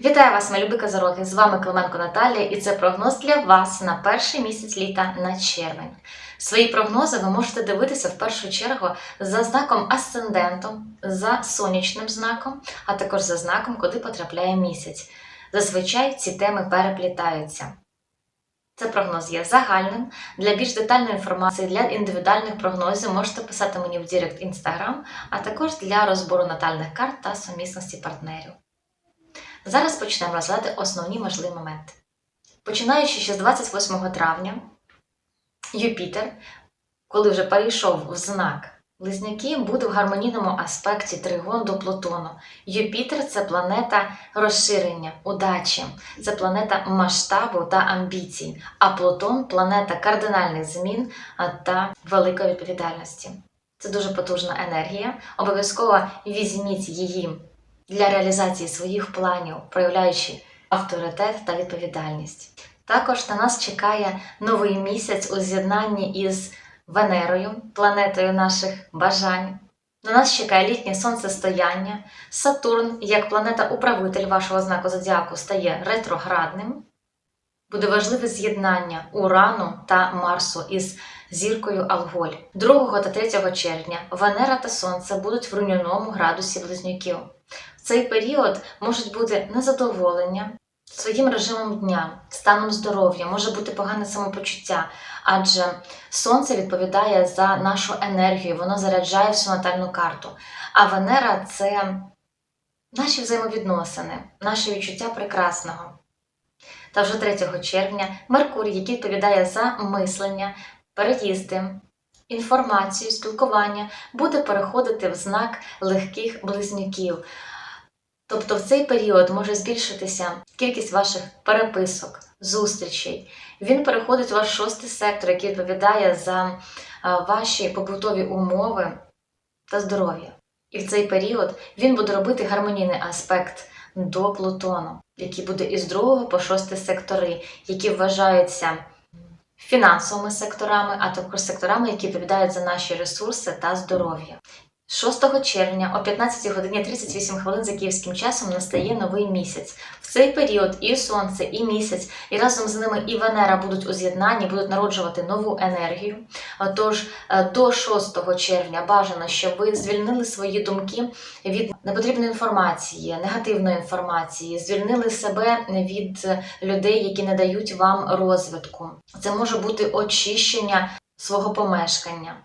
Вітаю вас, мої любі козороги! З вами Клименко Наталія, і це прогноз для вас на перший місяць літа на червень. Свої прогнози ви можете дивитися в першу чергу за знаком асценденту, за сонячним знаком, а також за знаком, куди потрапляє місяць. Зазвичай ці теми переплітаються. Це прогноз є загальним. Для більш детальної інформації, для індивідуальних прогнозів можете писати мені в Директ Інстаграм, а також для розбору натальних карт та сумісності партнерів. Зараз почнемо розглядати основні важливі моменти. Починаючи ще з 28 травня, Юпітер, коли вже перейшов в знак Близнюки, буде в гармонійному аспекті тригон до Плутону. Юпітер це планета розширення, удачі, це планета масштабу та амбіцій, а Плутон планета кардинальних змін та великої відповідальності. Це дуже потужна енергія. Обов'язково візьміть її для реалізації своїх планів, проявляючи авторитет та відповідальність. Також на нас чекає новий місяць у з'єднанні із Венерою, планетою наших бажань. На нас чекає літнє сонцестояння. Сатурн, як планета-управитель вашого знаку зодіаку, стає ретроградним. Буде важливе з'єднання Урану та Марсу із зіркою Алголь. 2 та 3 червня Венера та Сонце будуть в руйнівному градусі близнюків. Цей період можуть бути незадоволення своїм режимом дня, станом здоров'я, може бути погане самопочуття, адже сонце відповідає за нашу енергію, воно заряджає всю натальну карту. А Венера це наші взаємовідносини, наше відчуття прекрасного. Та вже 3 червня Меркурій, який відповідає за мислення, переїзди, інформацію, спілкування, буде переходити в знак легких близнюків. Тобто в цей період може збільшитися кількість ваших переписок, зустрічей. Він переходить у ваш шостий сектор, який відповідає за ваші побутові умови та здоров'я. І в цей період він буде робити гармонійний аспект до Плутону, який буде із 2 по 6 сектори, які вважаються фінансовими секторами, а також секторами, які відповідають за наші ресурси та здоров'я. 6 червня о 15 годині 38 хвилин за київським часом настає новий місяць. В цей період і сонце, і місяць, і разом з ними і Венера будуть у з'єднанні, будуть народжувати нову енергію. Тож е, до 6 червня бажано, щоб ви звільнили свої думки від непотрібної інформації, негативної інформації, звільнили себе від людей, які не дають вам розвитку. Це може бути очищення свого помешкання.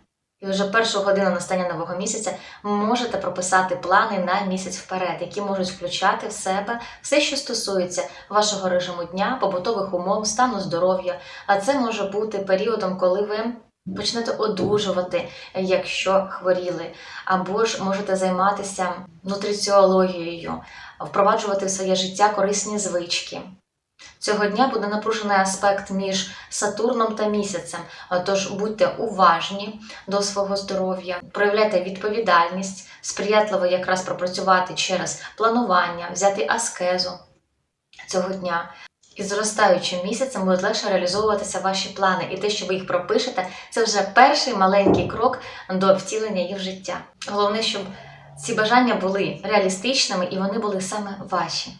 І вже першу годину настання нового місяця можете прописати плани на місяць вперед, які можуть включати в себе все, що стосується вашого режиму дня, побутових умов, стану здоров'я. А це може бути періодом, коли ви почнете одужувати, якщо хворіли, або ж можете займатися нутриціологією, впроваджувати в своє життя корисні звички. Цього дня буде напружений аспект між Сатурном та місяцем, тож будьте уважні до свого здоров'я, проявляйте відповідальність, сприятливо якраз пропрацювати через планування, взяти аскезу цього дня. І зростаючим місяцем будуть легше реалізовуватися ваші плани, і те, що ви їх пропишете, це вже перший маленький крок до втілення їх в життя. Головне, щоб ці бажання були реалістичними і вони були саме ваші.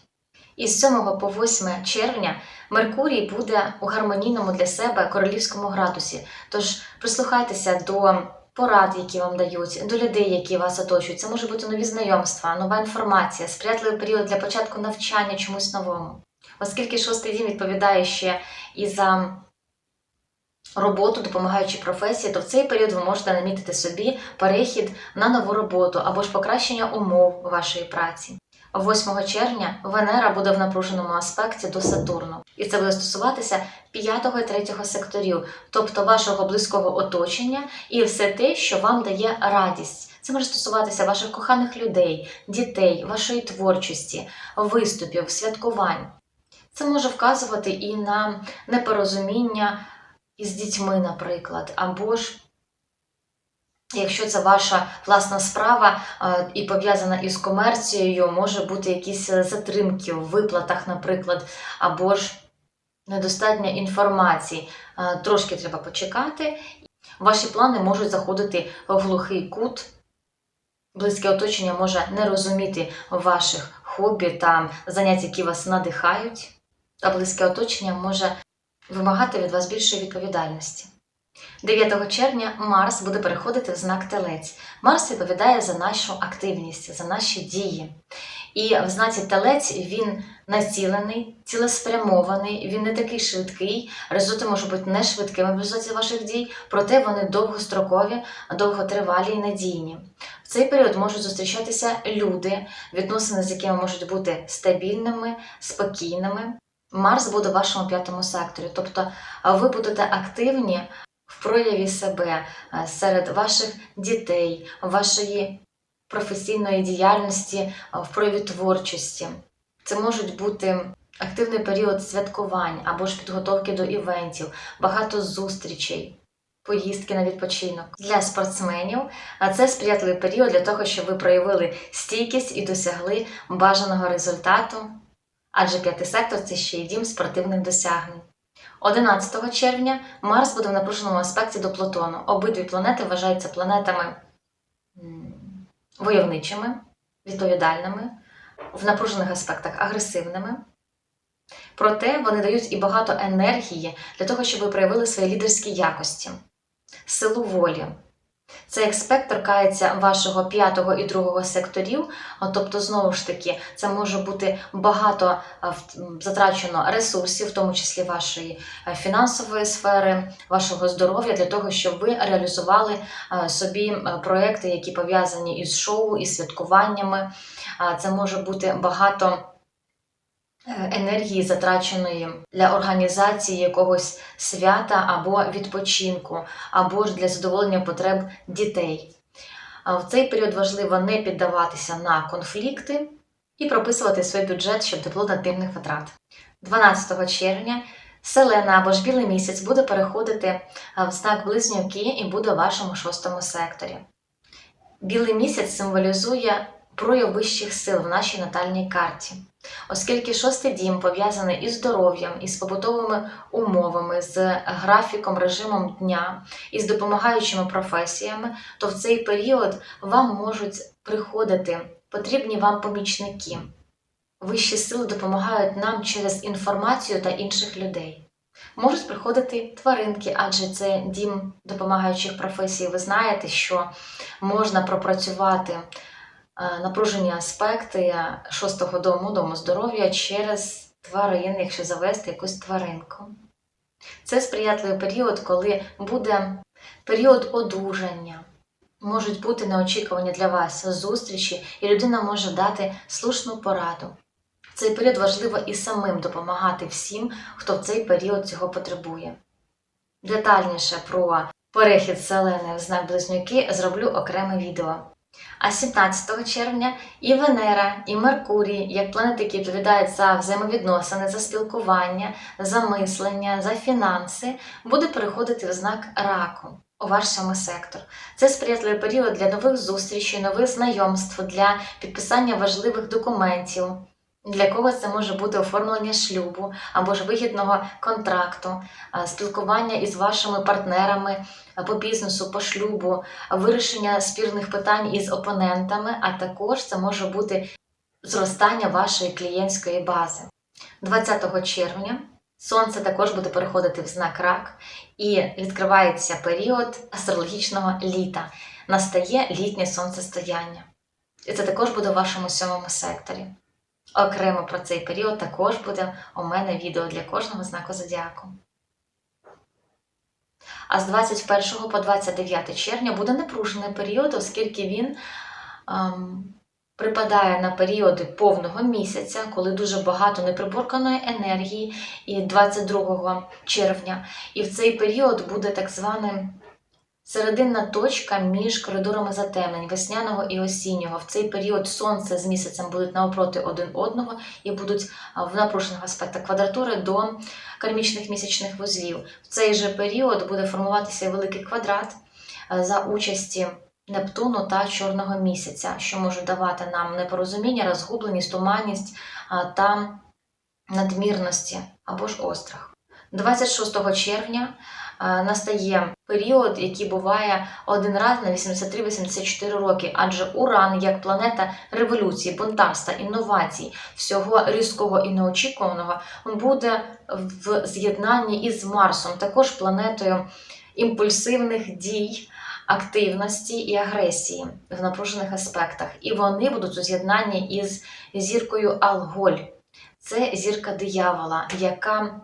Із 7 по 8 червня Меркурій буде у гармонійному для себе королівському градусі. Тож прислухайтеся до порад, які вам дають, до людей, які вас оточують. Це може бути нові знайомства, нова інформація, сприятливий період для початку навчання чомусь новому. Оскільки шостий дім відповідає ще і за роботу, допомагаючи професії, то в цей період ви можете намітити собі перехід на нову роботу або ж покращення умов вашої праці. 8 червня Венера буде в напруженому аспекті до Сатурну, і це буде стосуватися 5 і 3 секторів, тобто вашого близького оточення і все те, що вам дає радість. Це може стосуватися ваших коханих людей, дітей, вашої творчості, виступів, святкувань. Це може вказувати і на непорозуміння із дітьми, наприклад, або ж Якщо це ваша власна справа е, і пов'язана із комерцією, може бути якісь е, затримки в виплатах, наприклад, або ж недостатня інформації. Е, Трошки треба почекати. Ваші плани можуть заходити в глухий кут. Близьке оточення може не розуміти ваших хобі та заняття, які вас надихають, а близьке оточення може вимагати від вас більшої відповідальності. 9 червня Марс буде переходити в знак Телець. Марс відповідає за нашу активність, за наші дії. І в знаці Телець він націлений, цілеспрямований, він не такий швидкий. Результати можуть бути не швидкими в результаті ваших дій, проте вони довгострокові, довготривалі і надійні. В цей період можуть зустрічатися люди, відносини з якими можуть бути стабільними, спокійними. Марс буде в вашому п'ятому секторі, тобто ви будете активні в прояві себе серед ваших дітей, вашої професійної діяльності, в прояві творчості. Це можуть бути активний період святкувань або ж підготовки до івентів, багато зустрічей. Поїздки на відпочинок для спортсменів, а це сприятливий період для того, щоб ви проявили стійкість і досягли бажаного результату, адже п'ятий сектор це ще й дім спортивних досягнень. 11 червня Марс буде в напруженому аспекті до Плутону. Обидві планети вважаються планетами войовничими, відповідальними, в напружених аспектах агресивними. Проте вони дають і багато енергії для того, щоб ви проявили свої лідерські якості, силу волі. Цей аспект торкається вашого п'ятого і другого секторів, тобто, знову ж таки, це може бути багато затрачено ресурсів, в тому числі вашої фінансової сфери, вашого здоров'я, для того, щоб ви реалізували собі проекти, які пов'язані із шоу, із святкуваннями. Це може бути багато енергії, затраченої для організації якогось свята або відпочинку, або ж для задоволення потреб дітей. В цей період важливо не піддаватися на конфлікти і прописувати свій бюджет, щоб не було надмірних витрат. 12 червня Селена або ж білий місяць буде переходити в знак близнюки і буде в вашому шостому секторі. Білий місяць символізує прояв вищих сил в нашій натальній карті. Оскільки шостий дім пов'язаний із здоров'ям, із побутовими умовами, з графіком, режимом дня, із допомагаючими професіями, то в цей період вам можуть приходити потрібні вам помічники. Вищі сили допомагають нам через інформацію та інших людей. Можуть приходити тваринки, адже це дім допомагаючих професій. Ви знаєте, що можна пропрацювати напружені аспекти шостого дому, дому здоров'я через тварин, якщо завести якусь тваринку. Це сприятливий період, коли буде період одужання. Можуть бути неочікувані для вас зустрічі, і людина може дати слушну пораду. В цей період важливо і самим допомагати всім, хто в цей період цього потребує. Детальніше про перехід селени в знак близнюки зроблю окреме відео. А 17 червня і Венера, і Меркурій, як планети, які відповідають за взаємовідносини, за спілкування, за мислення, за фінанси, буде переходити в знак раку у ваш сьомий сектор. Це сприятливий період для нових зустрічей, нових знайомств, для підписання важливих документів. Для когось це може бути оформлення шлюбу або ж вигідного контракту, спілкування із вашими партнерами по бізнесу, по шлюбу, вирішення спірних питань із опонентами, а також це може бути зростання вашої клієнтської бази. 20 червня Сонце також буде переходити в знак рак і відкривається період астрологічного літа. Настає літнє сонцестояння. І це також буде в вашому сьомому секторі. Окремо про цей період також буде у мене відео для кожного знаку зодіаку. А з 21 по 29 червня буде напружений період, оскільки він ем, припадає на періоди повного місяця, коли дуже багато неприборканої енергії, і 22 червня. І в цей період буде так зване серединна точка між коридорами затемнень весняного і осіннього. В цей період сонце з місяцем будуть навпроти один одного і будуть в напружених аспектах квадратури до кармічних місячних вузлів. В цей же період буде формуватися великий квадрат за участі. Нептуну та Чорного місяця, що можуть давати нам непорозуміння, розгубленість, туманність та надмірності або ж острах. 26 червня настає період, який буває один раз на 83-84 роки, адже Уран, як планета революції, бунтарства, інновацій, всього різкого і неочікуваного, буде в з'єднанні із Марсом, також планетою імпульсивних дій. Активності і агресії в напружених аспектах, і вони будуть у з'єднанні із зіркою Алголь. Це зірка диявола, яка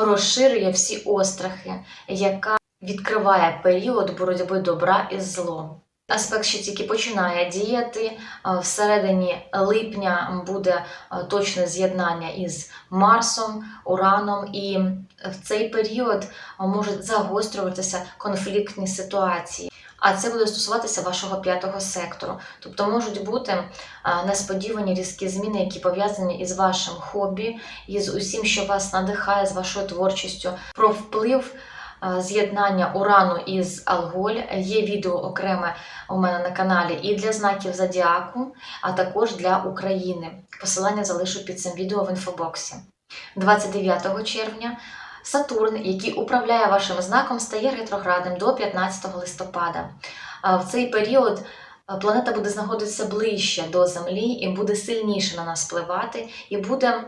розширює всі острахи, яка відкриває період боротьби добра із злом. Аспект ще тільки починає діяти. Всередині липня буде точне з'єднання із Марсом, Ураном, і в цей період можуть загострюватися конфліктні ситуації. А це буде стосуватися вашого п'ятого сектору. Тобто можуть бути несподівані різкі зміни, які пов'язані із вашим хобі, із усім, що вас надихає, з вашою творчістю, про вплив. З'єднання урану із Алголь є відео окреме у мене на каналі і для знаків Зодіаку, а також для України. Посилання залишу під цим відео в інфобоксі. 29 червня Сатурн, який управляє вашим знаком, стає ретроградним до 15 листопада. В цей період планета буде знаходитися ближче до Землі і буде сильніше на нас впливати, і буде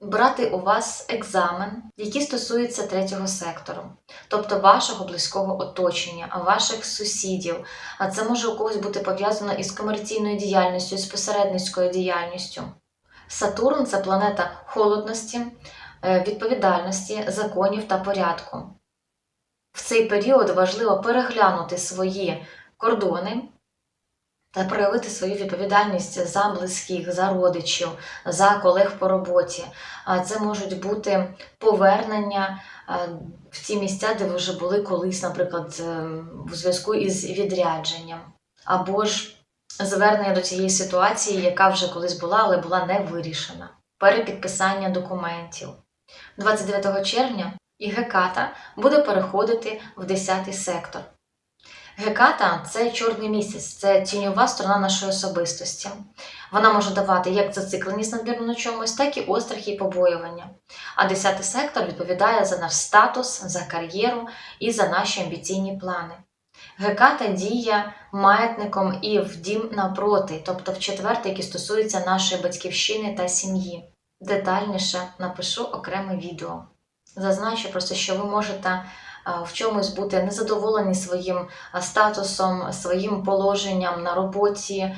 брати у вас екзамен, який стосується третього сектору, тобто вашого близького оточення, ваших сусідів. А це може у когось бути пов'язано із комерційною діяльністю, з посередницькою діяльністю. Сатурн це планета холодності, е, відповідальності, законів та порядку. В цей період важливо переглянути свої кордони та проявити свою відповідальність за близьких, за родичів, за колег по роботі. Це можуть бути повернення е, в ті місця, де ви вже були колись, наприклад, е, в зв'язку із відрядженням, або ж звернення до цієї ситуації, яка вже колись була, але була не вирішена. Перепідписання документів. 29 червня і Геката буде переходити в 10 сектор. Геката це чорний місяць, це тіньова сторона нашої особистості. Вона може давати як зацикленість надмірно на чомусь, так і острахи і побоювання. А 10 сектор відповідає за наш статус, за кар'єру і за наші амбіційні плани. Геката діє маятником і в дім напроти, тобто в четвертий, який стосується нашої батьківщини та сім'ї. Детальніше напишу окреме відео. Зазначу просто, що ви можете в чомусь бути незадоволені своїм статусом, своїм положенням на роботі,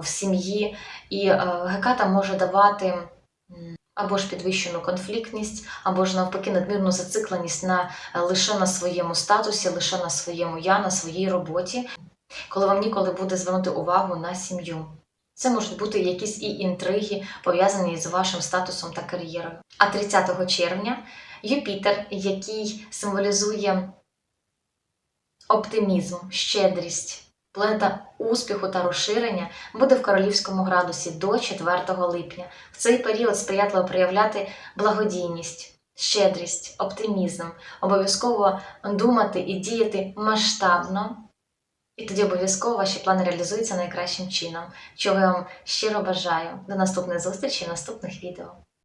в сім'ї, і геката може давати або ж підвищену конфліктність, або ж навпаки надмірну зацикленість на лише на своєму статусі, лише на своєму я, на своїй роботі, коли вам ніколи буде звернути увагу на сім'ю. Це можуть бути якісь і інтриги, пов'язані з вашим статусом та кар'єрою. А 30 червня Юпітер, який символізує оптимізм, щедрість, планета успіху та розширення, буде в королівському градусі до 4 липня. В цей період сприятливо проявляти благодійність, щедрість, оптимізм, обов'язково думати і діяти масштабно. І тоді обов'язково ваші плани реалізуються найкращим чином, чого я вам щиро бажаю. До наступних зустрічі, наступних відео.